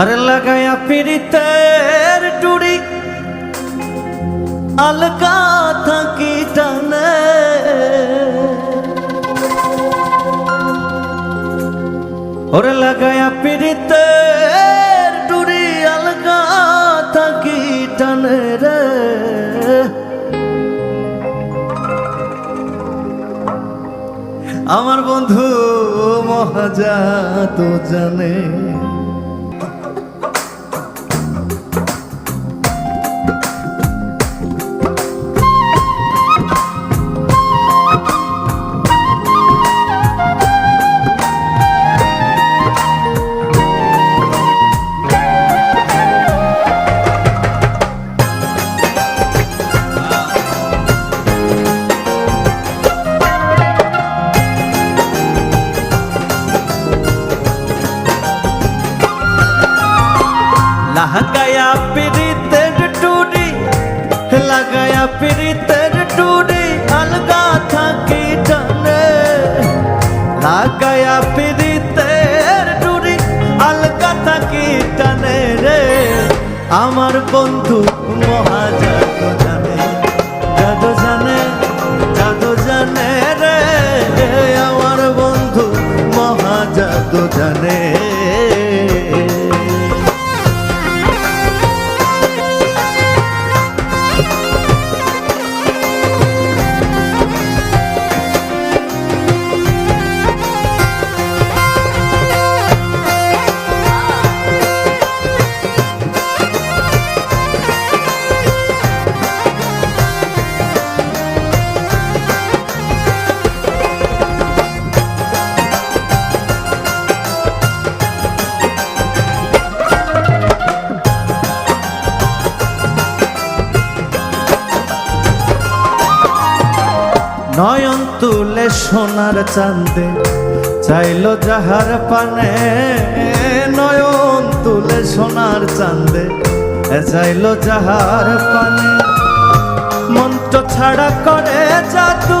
আরে লাগায়া পিড়িতের টুড়ি, আলকা থাকি টানে। ওরে লাগায়া পিড়িতের টুড়ি, আলকা থাকি টানে রে। আমার বন্ধু মহাজা তো জানে পিরিতের টুডি আলগা থাকি টানে লাগায়া প্রীতের টুডি আলগা থাকি টানে রে আমার বন্ধু মহাজাত নয়ন তুলে সোনার চান্দে চাইল যাহার পানে। নয়ন তুলে সোনার চান্দে চাইল যাহার পানে। মন্ত্র ছাড়া করে জাদু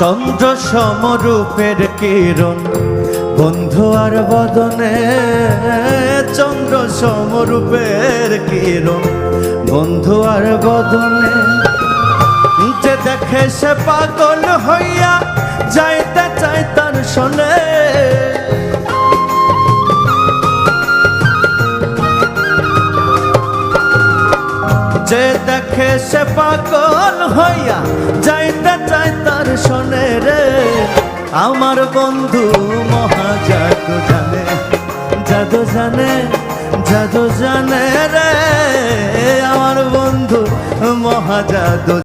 চন্দ্র সমরূপের কিরণ, বন্ধু আর বদনে চন্দ্র সমরূপের কিরণ, বন্ধু আর বদনে যে দেখে সে পাগল হইয়া যাইতে চাই তার শোনে যে দেখে সে পাগল হইয়া যাইতে চাই তার শোনে রে। আমার বন্ধু মহাজাদু জানে জাদু জানে জাদু জানে রে। আমার বন্ধু মহাজাদু